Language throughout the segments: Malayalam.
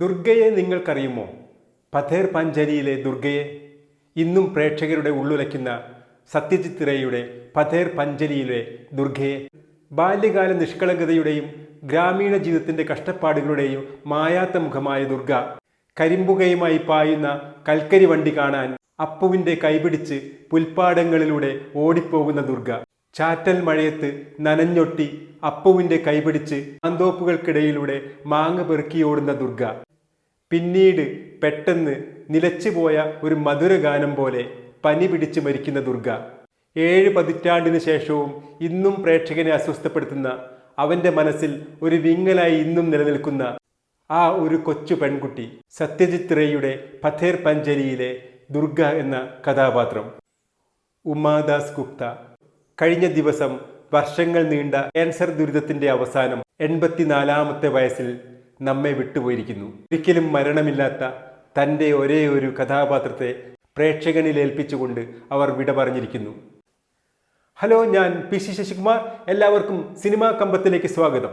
ദുർഗയെ നിങ്ങൾക്കറിയുമോ? പഥേർ പഞ്ചലിയിലെ ദുർഗയെ ഇന്നും പ്രേക്ഷകരുടെ ഉള്ളുലയ്ക്കുന്ന സത്യജിത് റേയുടെ പഥേർ പഞ്ചലിയിലെ ദുർഗയെ ബാല്യകാല നിഷ്കളങ്കതയുടെയും ഗ്രാമീണ ജീവിതത്തിന്റെ കഷ്ടപ്പാടുകളുടെയും മായാത്ത മുഖമായ ദുർഗ കരിമ്പുകയുമായി പായുന്ന കൽക്കരി വണ്ടി കാണാൻ അപ്പുവിന്റെ കൈപിടിച്ച് പുൽപ്പാടങ്ങളിലൂടെ ഓടിപ്പോകുന്ന ദുർഗ. ചാറ്റൽ മഴയത്ത് നനഞ്ഞൊട്ടി അപ്പുവിന്റെ കൈപിടിച്ച് ആന്തോപ്പുകൾക്കിടയിലൂടെ മാങ്ങ പെറുക്കിയോടുന്ന ദുർഗ. പിന്നീട് പെട്ടെന്ന് നിലച്ചുപോയ ഒരു മധുരഗാനം പോലെ പനി പിടിച്ച് മരിക്കുന്ന ദുർഗ. ഏഴ് പതിറ്റാണ്ടിന് ശേഷവും ഇന്നും പ്രേക്ഷകനെ അസ്വസ്ഥപ്പെടുത്തുന്ന അവന്റെ മനസ്സിൽ ഒരു വിങ്ങലായി ഇന്നും നിലനിൽക്കുന്ന ആ ഒരു കൊച്ചു പെൺകുട്ടി സത്യജിത് റേയുടെ പഥേർ പഞ്ചരിയിലെ ദുർഗ എന്ന കഥാപാത്രം. ഉമാദാസ് ഗുപ്ത. കഴിഞ്ഞ ദിവസം വർഷങ്ങൾ നീണ്ട ക്യാൻസർ ദുരിതത്തിന്റെ അവസാനം എൺപത്തിനാലാമത്തെ വയസ്സിൽ നമ്മെ വിട്ടുപോയിരിക്കുന്നു. ഒരിക്കലും മരണമില്ലാത്ത തന്റെ ഒരേ ഒരു കഥാപാത്രത്തെ പ്രേക്ഷകനിൽ ഏൽപ്പിച്ചുകൊണ്ട് അവർ വിട പറഞ്ഞിരിക്കുന്നു. ഹലോ ഞാൻ പി സി ശശികുമാർ. എല്ലാവർക്കും സിനിമാ കമ്പത്തിലേക്ക് സ്വാഗതം.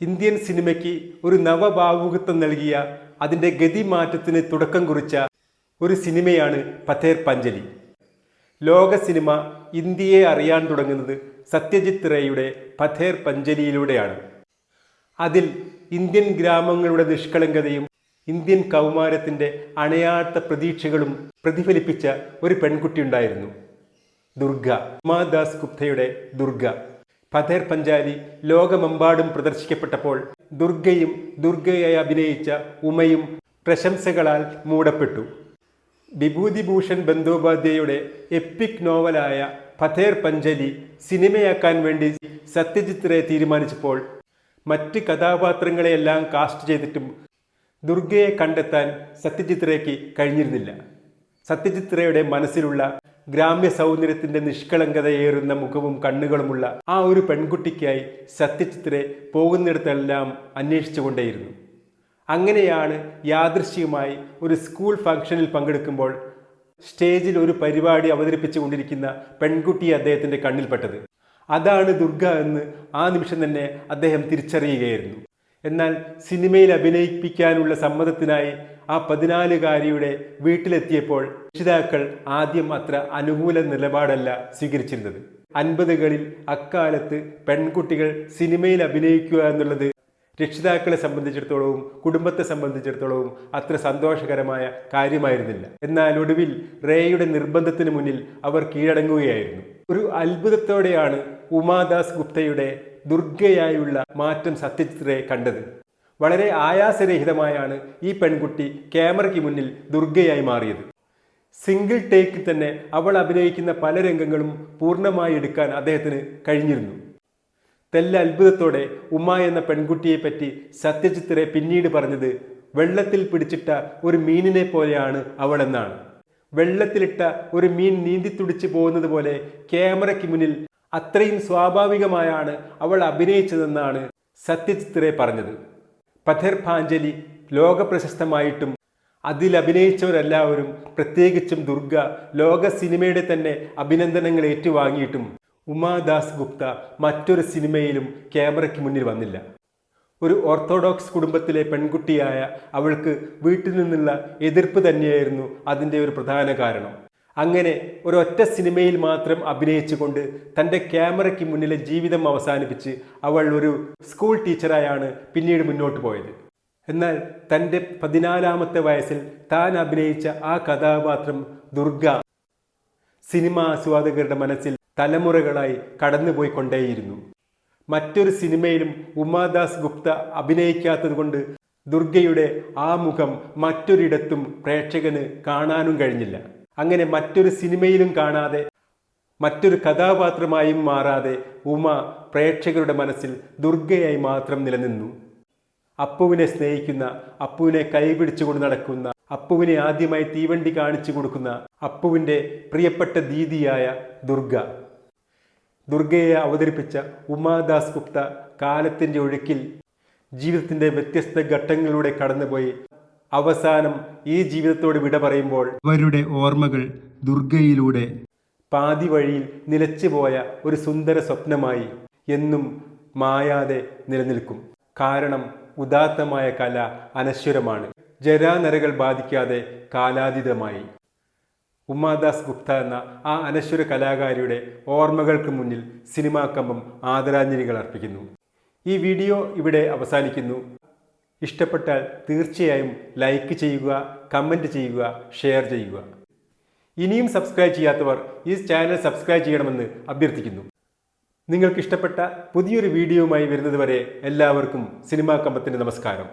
ഇന്ത്യൻ സിനിമയ്ക്ക് ഒരു നവഭാവുകത്വം നൽകിയ അതിന്റെ ഗതിമാറ്റത്തിന് തുടക്കം കുറിച്ച ഒരു സിനിമയാണ് പഥേർ പഞ്ചലി ലോക സിനിമ ഇന്ത്യയെ അറിയാൻ തുടങ്ങുന്നത് സത്യജിത് റേയുടെ പഥേർ പഞ്ചലിയിലൂടെയാണ് അതിൽ ഇന്ത്യൻ ഗ്രാമങ്ങളുടെ നിഷ്കളങ്കതയും ഇന്ത്യൻ കൗമാരത്തിന്റെ അണയാത്ത പ്രതീക്ഷകളും പ്രതിഫലിപ്പിച്ച ഒരു പെൺകുട്ടി ഉണ്ടായിരുന്നു. ദുർഗ ഉമാദാസ് ഗുപ്തയുടെ ദുർഗ. പഥേർ പഞ്ചാലി ലോകമെമ്പാടും പ്രദർശിക്കപ്പെട്ടപ്പോൾ ദുർഗയും ദുർഗയായി അഭിനയിച്ച ഉമയും പ്രശംസകളാൽ മൂടപ്പെട്ടു. വിഭൂതിഭൂഷൺ ബന്ദോപാധ്യായയുടെ എപ്പിക് നോവലായ പഥേർ പഞ്ചലി സിനിമയാക്കാൻ വേണ്ടി സത്യജിത്രയെ തീരുമാനിച്ചപ്പോൾ മറ്റ് കഥാപാത്രങ്ങളെയെല്ലാം കാസ്റ്റ് ചെയ്തിട്ടും ദുർഗയെ കണ്ടെത്താൻ സത്യജിത് റേക്ക് കഴിഞ്ഞിരുന്നില്ല. സത്യജിത് റേയുടെ മനസ്സിലുള്ള ഗ്രാമ്യ സൗന്ദര്യത്തിന്റെ നിഷ്കളങ്കതയേറുന്ന മുഖവും കണ്ണുകളുമുള്ള ആ ഒരു പെൺകുട്ടിക്കായി സത്യജിത് റേ പോകുന്നിടത്തെല്ലാം അന്വേഷിച്ചുകൊണ്ടേയിരുന്നു. അങ്ങനെയാണ് യാദൃശ്യമായി ഒരു സ്കൂൾ ഫംഗ്ഷനിൽ പങ്കെടുക്കുമ്പോൾ സ്റ്റേജിൽ ഒരു പരിപാടി അവതരിപ്പിച്ചുകൊണ്ടിരിക്കുന്ന പെൺകുട്ടി അദ്ദേഹത്തിന്റെ കണ്ണിൽപ്പെട്ടത് അതാണ് ദുർഗ എന്ന് ആ നിമിഷം തന്നെ അദ്ദേഹം തിരിച്ചറിയുകയായിരുന്നു. എന്നാൽ സിനിമയിൽ അഭിനയിപ്പിക്കാനുള്ള സമ്മതത്തിനായി ആ പതിനാലുകാരിയുടെ വീട്ടിലെത്തിയപ്പോൾ രക്ഷിതാക്കൾ ആദ്യം അത്ര അനുകൂല നിലപാടല്ല സ്വീകരിച്ചിരുന്നത്. അൻപതുകളിൽ അക്കാലത്ത് പെൺകുട്ടികൾ സിനിമയിൽ അഭിനയിക്കുക എന്നുള്ളത് രക്ഷിതാക്കളെ സംബന്ധിച്ചിടത്തോളവും കുടുംബത്തെ സംബന്ധിച്ചിടത്തോളവും അത്ര സന്തോഷകരമായ കാര്യമായിരുന്നില്ല. എന്നാൽ ഒടുവിൽ റേയുടെ നിർബന്ധത്തിന് മുന്നിൽ അവർ കീഴടങ്ങുകയായിരുന്നു. ഒരു അത്ഭുതത്തോടെയാണ് ഉമാദാസ് ഗുപ്തയുടെ ദുർഗയായുള്ള മാറ്റം സത്യജിത്രയെ കണ്ടത്. വളരെ ആയാസരഹിതമായാണ് ഈ പെൺകുട്ടി ക്യാമറയ്ക്ക് മുന്നിൽ ദുർഗയായി മാറിയത്. സിംഗിൾ ടേക്കിൽ തന്നെ അവൾ അഭിനയിക്കുന്ന പല രംഗങ്ങളും പൂർണമായി എടുക്കാൻ അദ്ദേഹത്തിന് കഴിഞ്ഞിരുന്നു. തെല്ല അത്ഭുതത്തോടെ ഉമ്മ എന്ന പെൺകുട്ടിയെ പറ്റി സത്യജിത് പിന്നീട് പറഞ്ഞത് വെള്ളത്തിൽ പിടിച്ചിട്ട ഒരു മീനിനെ പോലെയാണ് അവൾ എന്നാണ്. വെള്ളത്തിലിട്ട ഒരു മീൻ നീന്തിത്തുടിച്ച് പോകുന്നത് പോലെ ക്യാമറയ്ക്ക് മുന്നിൽ അത്രയും സ്വാഭാവികമായാണ് അവൾ അഭിനയിച്ചതെന്നാണ് സത്യജിത് റേ പറഞ്ഞത്. പഥർ പാഞ്ചലി ലോകപ്രശസ്തമായിട്ടും അതിൽ അഭിനയിച്ചവരെല്ലാവരും പ്രത്യേകിച്ചും ദുർഗ ലോക സിനിമയുടെ തന്നെ അഭിനന്ദനങ്ങൾ ഏറ്റുവാങ്ങിയിട്ടും ഉമാദാസ് ഗുപ്ത മറ്റൊരു സിനിമയിലും ക്യാമറയ്ക്ക് മുന്നിൽ വന്നില്ല. ഒരു ഓർത്തഡോക്സ് കുടുംബത്തിലെ പെൺകുട്ടിയായ അവൾക്ക് വീട്ടിൽ നിന്നുള്ള എതിർപ്പ് തന്നെയായിരുന്നു അതിന്റെ ഒരു പ്രധാന കാരണം. അങ്ങനെ ഒരൊറ്റ സിനിമയിൽ മാത്രം അഭിനയിച്ചുകൊണ്ട് തന്റെ ക്യാമറയ്ക്ക് മുന്നിലെ ജീവിതം അവസാനിപ്പിച്ച് അവൾ ഒരു സ്കൂൾ ടീച്ചറായാണ് പിന്നീട് മുന്നോട്ട് പോയത്. എന്നാൽ തന്റെ പതിനാലാമത്തെ വയസ്സിൽ താൻ അഭിനയിച്ച ആ കഥാപാത്രം ദുർഗ സിനിമ ആസ്വാദകരുടെ മനസ്സിൽ തലമുറകളായി കടന്നുപോയിക്കൊണ്ടേയിരുന്നു മറ്റൊരു സിനിമയിലും ഉമാദാസ് ഗുപ്ത അഭിനയിക്കാത്തതുകൊണ്ട് ദുർഗയുടെ ആ മുഖം മറ്റൊരിടത്തും പ്രേക്ഷകന് കാണാനും കഴിഞ്ഞില്ല. അങ്ങനെ മറ്റൊരു സിനിമയിലും കാണാതെ മറ്റൊരു കഥാപാത്രമായും മാറാതെ ഉമ പ്രേക്ഷകരുടെ മനസ്സിൽ ദുർഗയായി മാത്രം നിലനിന്നു. അപ്പുവിനെ സ്നേഹിക്കുന്ന അപ്പുവിനെ കൈപിടിച്ചുകൊണ്ട് നടക്കുന്ന അപ്പുവിനെ ആദ്യമായി തീവണ്ടി കാണിച്ചു കൊടുക്കുന്ന അപ്പുവിന്റെ പ്രിയപ്പെട്ട ദീദിയായ ദുർഗ. ദുർഗയെ അവതരിപ്പിച്ച ഉമാദാസ് ഗുപ്ത കാലത്തിന്റെ ഒഴുക്കിൽ ജീവിതത്തിന്റെ വ്യത്യസ്ത ഘട്ടങ്ങളിലൂടെ കടന്നുപോയി അവസാനം ഈ ജീവിതത്തോട് വിട പറയുമ്പോൾ അവരുടെ ഓർമ്മകൾ ദുർഗയിലൂടെ. പാതി വഴിയിൽ നിലച്ചുപോയ ഒരു സുന്ദര സ്വപ്നമായി എന്നും മായാതെ നിലനിൽക്കും. കാരണം ഉദാത്തമായ കല അനശ്വരമാണ്. ജരാനരകൾ ബാധിക്കാതെ കാലാതീതമായി. ഉമാദാസ് ഗുപ്ത എന്ന ആ അനശ്വര കലാകാരിയുടെ ഓർമ്മകൾക്ക് മുന്നിൽ സിനിമാ കമ്പം ആദരാഞ്ജലികൾ അർപ്പിക്കുന്നു. ഈ വീഡിയോ ഇവിടെ അവസാനിക്കുന്നു. ഇഷ്ടപ്പെട്ടാൽ തീർച്ചയായും ലൈക്ക് ചെയ്യുക കമന്റ് ചെയ്യുക ഷെയർ ചെയ്യുക. ഇനിയും സബ്സ്ക്രൈബ് ചെയ്യാത്തവർ ഈ ചാനൽ സബ്സ്ക്രൈബ് ചെയ്യണമെന്ന് അഭ്യർത്ഥിക്കുന്നു. നിങ്ങൾക്ക് ഇഷ്ടപ്പെട്ട പുതിയൊരു വീഡിയോയുമായി വരുന്നതുവരെ എല്ലാവർക്കും സിനിമാ കമ്പത്തിന്റെ നമസ്കാരം.